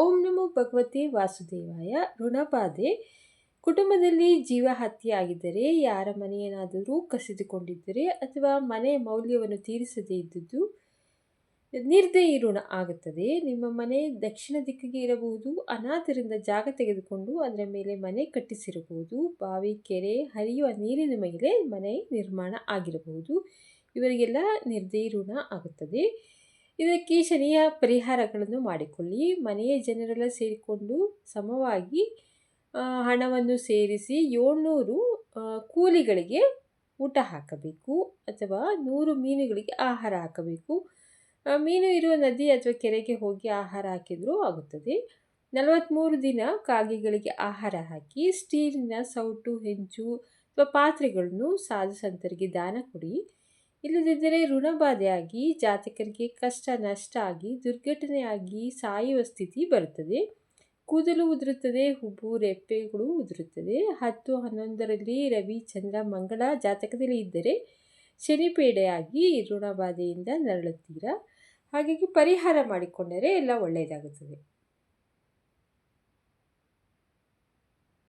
ಓಂ ನಮೋ ಭಗವತಿ ವಾಸುದೇವಾಯ. ಋಣಬಾಧೆ ಕುಟುಂಬದಲ್ಲಿ ಜೀವ ಹತ್ಯೆಯಾಗಿದ್ದರೆ, ಯಾರ ಮನೆಯೇನಾದರೂ ಕಸಿದುಕೊಂಡಿದ್ದರೆ ಅಥವಾ ಮನೆ ಮೌಲ್ಯವನ್ನು ತೀರಿಸದೇ ಇದ್ದದ್ದು ನಿರ್ದಯಿ ಋಣ ಆಗುತ್ತದೆ. ನಿಮ್ಮ ಮನೆ ದಕ್ಷಿಣ ದಿಕ್ಕಿಗೆ ಇರಬಹುದು. ಅನಾಥರಿಂದ ಜಾಗ ತೆಗೆದುಕೊಂಡು ಅದರ ಮೇಲೆ ಮನೆ ಕಟ್ಟಿಸಿರಬಹುದು. ಬಾವಿ, ಕೆರೆ, ಹರಿಯುವ ನೀರಿನ ಮೇಲೆ ಮನೆ ನಿರ್ಮಾಣ ಆಗಿರಬಹುದು. ಇವರಿಗೆಲ್ಲ ನಿರ್ದಯಿ ಋಣ ಆಗುತ್ತದೆ. ಇದಕ್ಕೆ ಶನಿಯ ಪರಿಹಾರಗಳನ್ನು ಮಾಡಿಕೊಳ್ಳಿ. ಮನೆಯ ಜನರೆಲ್ಲ ಸೇರಿಕೊಂಡು ಸಮವಾಗಿ ಹಣವನ್ನು ಸೇರಿಸಿ ಏಳ್ನೂರು ಕೂಲಿಗಳಿಗೆ ಊಟ ಹಾಕಬೇಕು ಅಥವಾ ನೂರು ಮೀನುಗಳಿಗೆ ಆಹಾರ ಹಾಕಬೇಕು. ಮೀನು ಇರುವ ನದಿ ಅಥವಾ ಕೆರೆಗೆ ಹೋಗಿ ಆಹಾರ ಹಾಕಿದರೂ ಆಗುತ್ತದೆ. ನಲವತ್ತ್ಮೂರು ದಿನ ಕಾಗೆಗಳಿಗೆ ಆಹಾರ ಹಾಕಿ, ಸ್ಟೀಲಿನ, ಸೌಟು, ಹೆಂಚು ಅಥವಾ ಪಾತ್ರೆಗಳನ್ನು ಸಾಧು ಸಂತರಿಗೆ ದಾನ ಕೊಡಿ. ಇಲ್ಲದಿದ್ದರೆ ಋಣಬಾಧೆಯಾಗಿ, ಜಾತಕರಿಗೆ ಕಷ್ಟ ನಷ್ಟ ಆಗಿ, ದುರ್ಘಟನೆಯಾಗಿ ಸಾಯುವ ಸ್ಥಿತಿ ಬರುತ್ತದೆ. ಕೂದಲು ಉದುರುತ್ತದೆ, ಹುಬ್ಬು, ರೆಪ್ಪೆಗಳು ಉದುರುತ್ತದೆ. ಹತ್ತು ಹನ್ನೊಂದರಲ್ಲಿ ರವಿ ಚಂದ್ರ ಮಂಗಳ ಜಾತಕದಲ್ಲಿ ಇದ್ದರೆ ಶನಿಪೇಡೆಯಾಗಿ ಋಣಬಾಧೆಯಿಂದ ನರಳುತ್ತೀರಾ? ಹಾಗಾಗಿ ಪರಿಹಾರ ಮಾಡಿಕೊಂಡರೆ ಎಲ್ಲ ಒಳ್ಳೆಯದಾಗುತ್ತದೆ.